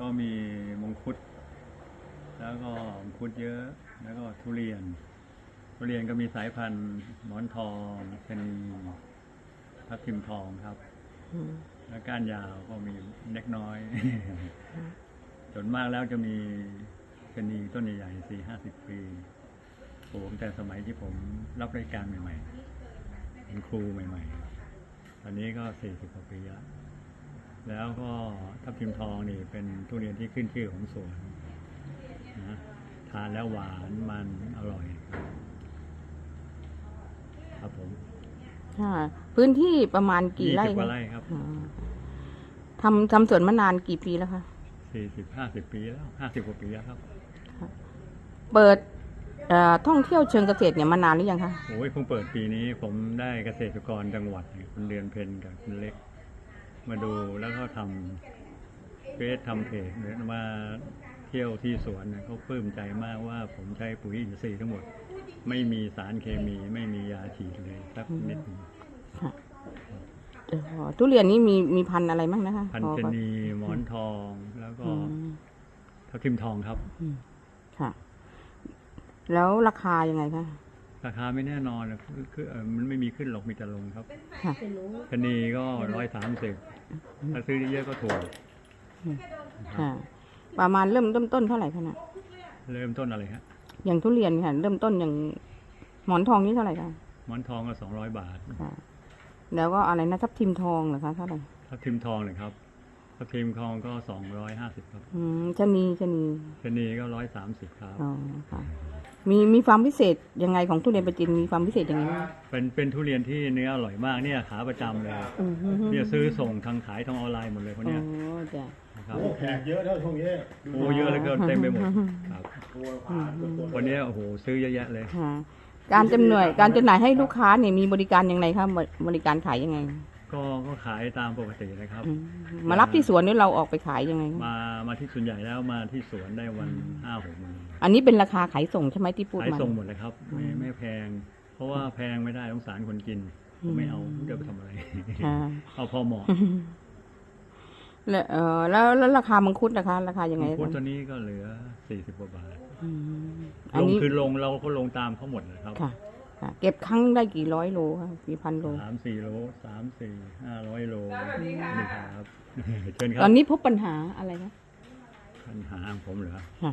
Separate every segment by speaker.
Speaker 1: ก็มีมงคุด แล้วก็มงคุดเยอะ แล้วก็ทุเรียน ทุเรียนก็มีสายพันธุ์หมอนทองชะนีทับทิมทองครับ แล้วก้านยาวก็มีเล็กน้อยส่วนมากแล้วจะมีชนีต้นใหญ่ๆสี่ห้าสิบปีปลูกแต่สมัยที่ผมรับราชการใหม่ๆเป็นครูใหม่ๆ ตอนนี้ก็สี่สิบกว่าปีแล้ว แล้วก็ทับทิมทองนี่เป็นทุเรียนที่ขึ้นชื่อของสวนนะทานแล้วหวานมันอร่อย ครับผม
Speaker 2: ค่ะ พื้นที่ประมาณกี่
Speaker 1: ยี่
Speaker 2: ไร่
Speaker 1: สิบกว่า
Speaker 2: คะ
Speaker 1: ไร่ครับ
Speaker 2: อ่าทำทำสวนมานานกี่ปีแล้วคะ
Speaker 1: สี่สิบห้าสิบปีแล้วห้าสิบกว่าปีแล้วครับ
Speaker 2: เปิดเอ่อท่องเที่ยวเชิงเกษตรเนี่ยมานานหรือยังคะ
Speaker 1: โอ้ยเพิ่งเปิดปีนี้ผมได้เกษตรกรจังหวัดเนี่ยคุณเดือนเพนกับคุณเล็ก มาดูแล้วก็ทำเฟซทำเพจเนี่ยมาเที่ยวที่สวนเนี่ยเขาปลื้มใจมากว่าผมใช้ปุ๋ยอินทรีย์ทั้งหมด ไม่มีสารเคมีไม่มียาฉีดเลยสักนิดหนึ่ง
Speaker 2: ค่ะเอ่อทุเรียนนี่มีมีพันธุ์อะไรบ้างนะคะ
Speaker 1: พัน
Speaker 2: พอ
Speaker 1: ช
Speaker 2: พอ
Speaker 1: นีหมอนทองแล้วก็
Speaker 2: อืม
Speaker 1: ทับทิมทองครับ
Speaker 2: อืมค่ะ แล้วราคายังไงคะ
Speaker 1: ราคาไม่แน่นอนนะคือคือเออมันไม่มีขึ้นหรอกมีแต่ลงครับ
Speaker 2: ค่ะ
Speaker 1: ชนีก็ร้อยสามสิบถ้าซื้อเยอะๆก็ถูก
Speaker 2: ค่ะ ประมาณเริ่มเริ่มต้นเท่าไหร่คะน่ะ
Speaker 1: เริ่มต้นอะไรฮะ
Speaker 2: อย่างทุเรียนค่ะ เริ่มต้นอย่างหมอนทองนี่เท่าไหร่คะ
Speaker 1: หมอนทองก็สองร้อยบาท
Speaker 2: ค่ะแล้วก็อะไรนะทับทิมทองเหรอคะเท่าไหร่
Speaker 1: ทับทิมทองเลยครับ ทับทิมทองก็สองร้อยห้าสิบครับ
Speaker 2: อืมชะนีชะนี
Speaker 1: ชะนีก็ร้อยสามสิบครับ
Speaker 2: อ๋อค่ะมีมีความพิเศษยังไงของทุเรียนประจินมีความพิเศษยังไงบ้าง
Speaker 1: เป็นเป็นทุเรียนที่เนื้ออร่อยมากเนี่ยขาประจำเลย
Speaker 2: อืม
Speaker 1: เนี่ยซื้อส่งทางขายทางออนไลน์หมดเลยคน
Speaker 2: โอ้
Speaker 1: เนี้ย
Speaker 2: จ้ะ
Speaker 1: นะครับ
Speaker 3: โอ้แขกเยอะนะช่วงนี้
Speaker 1: โอ้เยอะเหลยก็เต็มไปหมดครับ
Speaker 3: ตัวผ่านตัวตัว
Speaker 1: วันนี้โอ้โหซื้อเยอะแยะเลย
Speaker 2: ค่ะการจำหน่วยการจำหน่ายให้ลูกค้าเนี่ยมีบริการยังไงคะบริการขายยังไง
Speaker 1: ก็ก็ขายตามปกตินะครับ
Speaker 2: อืมมารับที่สวนหรือเราออกไปขายยังไงคะ
Speaker 1: มามาที่ส่วนใหญ่แล้วมาที่สวนได้วันห้าหกโมง
Speaker 2: อันนี้เป็นราคาขายส่งใช่ไหมที่พูด
Speaker 1: ขาย
Speaker 2: มา
Speaker 1: ส่งหมดเลยครับ ไม่ไม่แพง เพราะว่าแพงไม่ได้สงสารคนกินผมไม่เอาจะไปทำอะไร
Speaker 2: ค่ะ
Speaker 1: เอาพอเหมาะ
Speaker 2: แล้วเออแล้วแล้วราคามังคุดนะคะ ราคายังไง
Speaker 1: มังคุด
Speaker 2: คะ
Speaker 1: ตัวนี้ก็เหลือสี่สิบกว่าบาท
Speaker 2: อืมอัน
Speaker 1: ลง
Speaker 2: นี้
Speaker 1: คือลงเราก็ลงตามเขาหมดนะครับ
Speaker 2: ค่ะค่ะ เก็บครั้งได้กี่ร้อยโลคะกี่พันโล
Speaker 1: สามสี่โลสามสี่ห้าร้อยโลนี่ครับเชิญครั
Speaker 2: ตอบนนี้พบปัญหาอะไรคะ
Speaker 1: ปัญหาของผมเหรอ
Speaker 2: ค่ะ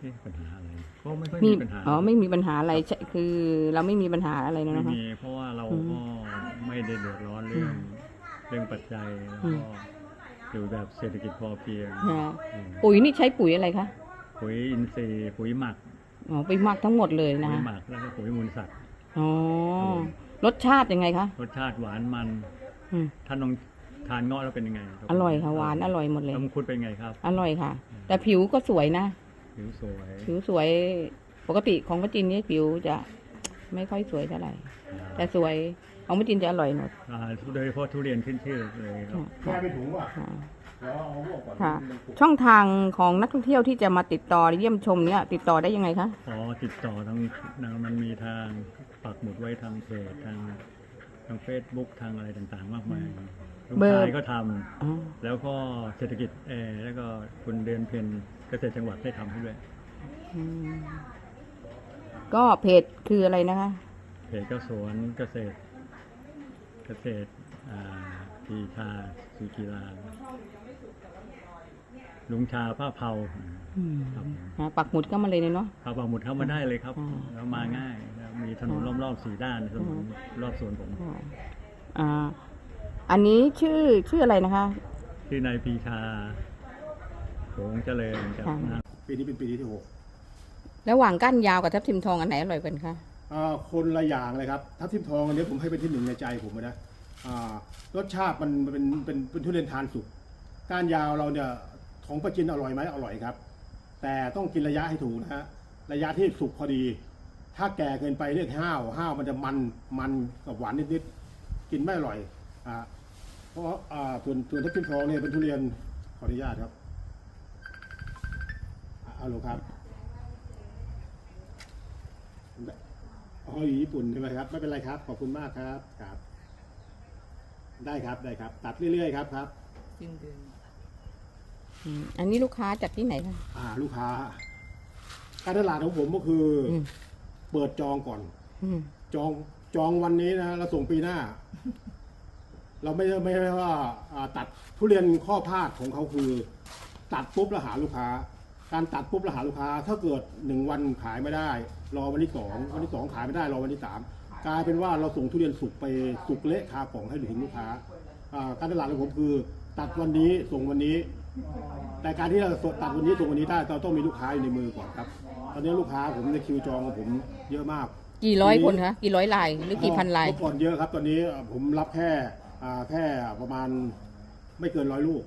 Speaker 1: เอ๊ะปัญหาอะไรก็ไม่ค่อย
Speaker 2: มี
Speaker 1: มีปัญหา
Speaker 2: อ๋อไม่มีปัญหาอะไรใช่คือเราไม่มีปัญหาอะไรนะ
Speaker 1: ไม่
Speaker 2: นะคะ
Speaker 1: มีเพราะว่าเรา
Speaker 2: อืม
Speaker 1: ก็ไม่ได้เดือดร้อนเรื่องเรื่องปัจจัยแล้ว
Speaker 2: อืม
Speaker 1: ก็อยู่แบบเศรษฐกิจพอเพียง
Speaker 2: ค่ะ
Speaker 1: อืม
Speaker 2: ปุ๋ยนี่ใช้ปุ๋ยอะไรคะ
Speaker 1: ปุ๋ยอินทรีย์ปุ๋ยหมัก
Speaker 2: อ๋อปุ๋ยหมักทั้งหมดเลยนะ
Speaker 1: ปุ๋ย
Speaker 2: คะ
Speaker 1: หมักแล้วก็ปุ๋ยมูลสัตว์
Speaker 2: อ๋อรสชาติยังไงคะ
Speaker 1: รสชาติหวานมัน
Speaker 2: อืม
Speaker 1: ท่านลองทานเงาะแล้วเป็นยังไงคบ
Speaker 2: อร่อยค่ะหวานอร่อยหมดเลย
Speaker 1: แล้วมังคุดเป็นไงครับ
Speaker 2: อร่อยค่ะ แต่ผิวก็สวยนะ
Speaker 1: ผิวสวย
Speaker 2: ผิวสวยปกติของป้าจินนี่ผิวจะไม่ค่อยสวยเท่าไหร่ แต่สวยของป้าจินจะอร่อยหมด
Speaker 1: อ่าโดยเฉพาะทุเรียนขึ้นชื่อเลยครับ
Speaker 3: แค่ไปถุงว่ะ
Speaker 2: ค่ะ
Speaker 3: แล้วเอาพวกก่อน
Speaker 2: ค่ะ
Speaker 3: มันปลูก
Speaker 2: ช่องทางของนักท่องเที่ยวที่จะมาติดต่อเยี่ยมชมเนี่ย ติดต่อได้ยังไงคะ
Speaker 1: ขอติดต่อทางทางมันมีทางปักหมุดไว้ทางเพจทางทางเฟซบุ๊กทางอะไรต่างๆ มากมายลูก
Speaker 2: เบอร์
Speaker 1: ชายก็ทำ
Speaker 2: อ๋อ
Speaker 1: แล้วก็เศรษฐกิจเออแล้วก็คุณเดือนเพนเกษตรจังหวัดได้ทำให้ด้วย
Speaker 2: อืมก็เพจคืออะไรนะคะ
Speaker 1: เพจก็สวนเกษตร เกษตรอ่าปีชาสีกีฬา ลุงชาผ้าเผา
Speaker 2: อืม
Speaker 1: ครับ
Speaker 2: นะปักหมุดก็มาเลยเนาะ
Speaker 1: ขับปักหมุดเข้ามาได้เลยครับ
Speaker 2: อ่า
Speaker 1: แล้วมาง่ายแล้วมีถนนรอบๆสี่ด้านถนนรอบสวนผม
Speaker 2: อ่าอันนี้ชื่อชื่ออะไรนะคะ
Speaker 1: ที่นายปีชาโขงเจริญจาก
Speaker 2: ค่ะ
Speaker 1: นะ
Speaker 3: ปีนี้เป็นปีที่หก
Speaker 2: ระหว่างก้านยาวกับทับทิมทองอันไหนอร่อยกว่ากันคะ
Speaker 3: อ่าคนละอย่างเลยครับทับทิมทองอันนี้ผมให้เป็นที่หนึ่งในใจผมเลยนะอ่ารสชาติมันเป็นเป็นเป็นทุเรียนทานสุกก้านยาวเราเนี่ย ของประจินอร่อยไหมอร่อยครับ แต่ต้องกินระยะให้ถูกนะฮะระยะที่สุกพอดี ถ้าแก่เกินไปเรียกห้าวห้าวมันจะมันมันกับหวานนิดๆกินไม่อร่อยอ่าเพราะอ่าส่วนส่วนทับทิมทองเนี่ยเป็นทุเรียนขออนุญาตครับอะเอาลครับอ๋ออยู่ญี่ปุ่นใช่ไหมครับไม่เป็นไรครับ ขอบคุณมากครับครับ ได้ครับได้ครับ ตัดเรื่อยๆครับครับ
Speaker 2: สิ้นเดือน อืมอันนี้ลูกค้าจากที่ไหนคะ
Speaker 3: อ่า ลูกค้า การตลาดของผมก็คือ
Speaker 2: อื
Speaker 3: อ
Speaker 2: ม
Speaker 3: เปิดจองก่อน
Speaker 2: อืม
Speaker 3: จองจองวันนี้นะเราส่งปีหน้า เราไม่ได้ไม่ได้ว่าอ่า ตัดทุเรียนข้อพลาดของเขาคือ ตัดปุ๊บแล้วหาลูกค้า การตัดปุ๊บแล้วหาลูกค้า ถ้าเกิดหนึ่งวันขายไม่ได้ รอวันที่สองวันที่สองขายไม่ได้รอวันที่สามกลายเป็นว่าเราส่งทุเรียนสุกไปสุกเละคาป่องให้ถึงลูกค้าอ่าการตลาดของผมคือ ตัดวันนี้ส่งวันนี้ แต่การที่เราตัดวันนี้ส่งวันนี้ได้เราต้องมีลูกค้าอยู่ในมือก่อนครับ ตอนนี้ลูกค้าผมในคิวจองของผมเยอะมาก
Speaker 2: กี่ร้อยคนคะกี่ร้อยลายหรือกี่พันลาย
Speaker 3: เมื่อก่อนเยอะครับ ตอนนี้ผมรับแค่อ่าแค่ประมาณไม่เกินร้อยลูก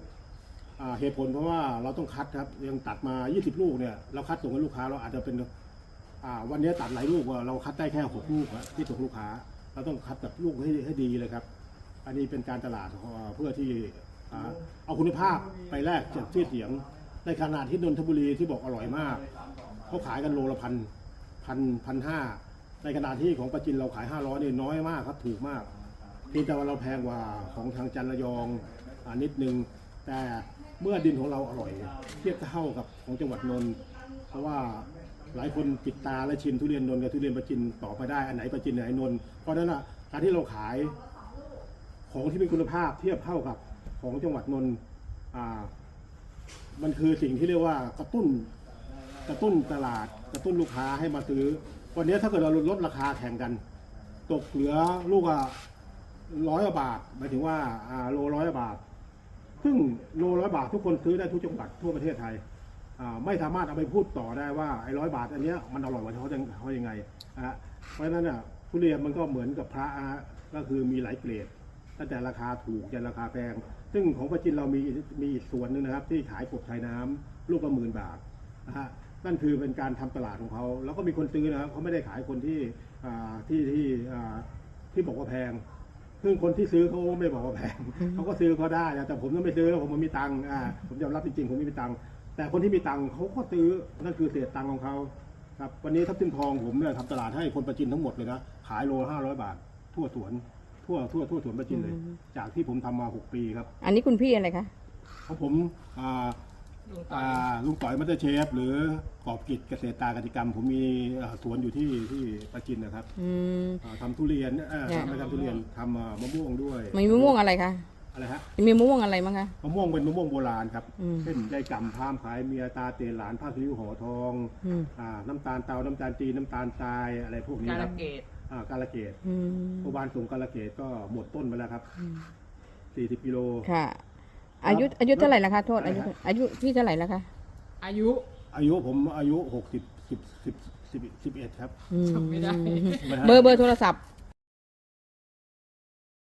Speaker 3: อ่าเหตุผลเพราะว่าเราต้องคัดครับยังตัดมา 20 ลูกเนี่ยเราคัดส่งให้ลูกค้าเราอาจจะเป็นอ่าวันนี้ตัดหลายลูกอะเราคัดได้แค่ 6 ลูกอะที่ส่งลูกค้า เราต้องคัดแบบลูกให้ให้ดีเลยครับ อันนี้เป็นการตลาดเอ่อเพื่อที่ อ่าเอาคุณภาพไปแลกเจากชื่อเสียง ในขนาดที่นนทบุรีที่บอกอร่อยมากเขาขายกันโลละพันพันพันห้าในขณะที่ของประจินเราขายห้าร้อยนี่น้อยมากครับถูกมากเพียงแต่ว่าเราแพงกว่าของทางจันระยองอนิดนึงแต่เมื่อดินของเราอร่อย เทียบเท่ากับของจังหวัดนนท์เพราะว่าหลายคนติดตาและชินทุเรียนนนท์กับทุเรียนประจินต่อไปได้อันไหนประจินไหนนนท์เพราะฉะนั้นอะการที่เราขายของที่มีคุณภาพเทียบเท่ากับ ของจังหวัดนนท์อ่ามันคือสิ่งที่เรียกว่ากระตุ้นกระตุ้นตลาด กระตุ้นลูกค้าให้มาซื้อ วันนี้ถ้าเกิดเราลดราคาแข่งกัน ตกเหลือลูกอะร้อยบาทหมายถึงว่าอ่าโลร้อยบาท ซึ่งโลร้อยบาททุกคนซื้อได้ทุกจังหวัดทั่วประเทศไทยอ่าไม่สามารถเอาไปพูดต่อได้ว่าไอ้ร้อยบาท อันเนี้ยมันอร่อยกว่าเขาจะเขายังไงนะฮะเพราะฉะนั้นอะทุเรียนมันก็เหมือนกับพระฮะก็คือมีหลายเกรด ตั้งแต่ราคาถูกจนราคาแพง ซึ่งของประจินเรามีมีอีกส่วนหนึ่งนะครับ ที่ขายกบชายน้ำลูกละหมื่นบาทนะฮะนั่นคือเป็นการทำตลาดของเขา แล้วก็มีคนซื้อนะครับเขาไม่ได้ขายคนที่อ่าที่ที่อ่าที่บอกว่าแพงซึ่งคนที่ซื้อเขาไม่บอกว่าแพงเขาก็ซื้อเขาได้นะแต่ผมต้องไม่ซื้อผมไม่มีตังค์อ่าผมยอมรับจริงๆผมไม่มีตังค์แต่คนที่มีตังค์เขาก็ซื้อนั่นคือเศษตังค์ของเขาครับวันนี้ทับทิมทองผมเนี่ยทำตลาดให้คนประจินทั้งหมดเลยนะขายโลห้าร้อยบาท ทั่วสวน ทั่วทั่วทั่วสวนประจินเลย
Speaker 2: อืม
Speaker 3: จากที่ผมทำมาหกปีครับ
Speaker 2: อันนี้คุณพี่อะไรคะ
Speaker 3: ของผมอ่าอ่าลุงต่อยมัตเตอร์เชฟ หรือกอบกิจเกษตรตากติกรรม ผมมีอ่าสวนอยู่ที่ที่ประจินนะครับ
Speaker 2: อืม
Speaker 3: อ่าทำทุเรียนเอ่อ
Speaker 2: เนี่ย
Speaker 3: ทำไม่ทำทุเรียนทำอ่ามะม่วงด้วย
Speaker 2: มีมะม่วงอะไรคะ
Speaker 3: อะไรฮะ
Speaker 2: มีมะม่วงอะไรมั้งคะ
Speaker 3: มะม่วงเป็นมะม่วงโบราณครับ
Speaker 2: อืม
Speaker 3: เช่นได้กำพามขายเมียตาเตนหลานผ้าคิ้วห่อทอง
Speaker 2: อืม
Speaker 3: อ่า น้ำตาลเตาน้ำตาลจีนน้ำตาลทรายอะไรพวกนี้
Speaker 4: การ
Speaker 3: ครับ
Speaker 4: เกต
Speaker 3: อ่ากาลเกต
Speaker 2: อืม
Speaker 3: เมื่อวานส่งกาลเกตก็หมดต้นไปแล้วครับ40กิโล
Speaker 2: ค่ะ อายุอายุเท่าไหร่ละคะโทษ
Speaker 3: อะไร
Speaker 2: อายุ
Speaker 3: ฮะ
Speaker 2: อายุพี่เท่าไหร่ละคะ
Speaker 4: อายุ
Speaker 3: อายุผมอายุ60 10 10 10 11ครับ
Speaker 2: อืม
Speaker 4: จำไม่ได้
Speaker 2: เบอร์เบอร์โทรศัพท์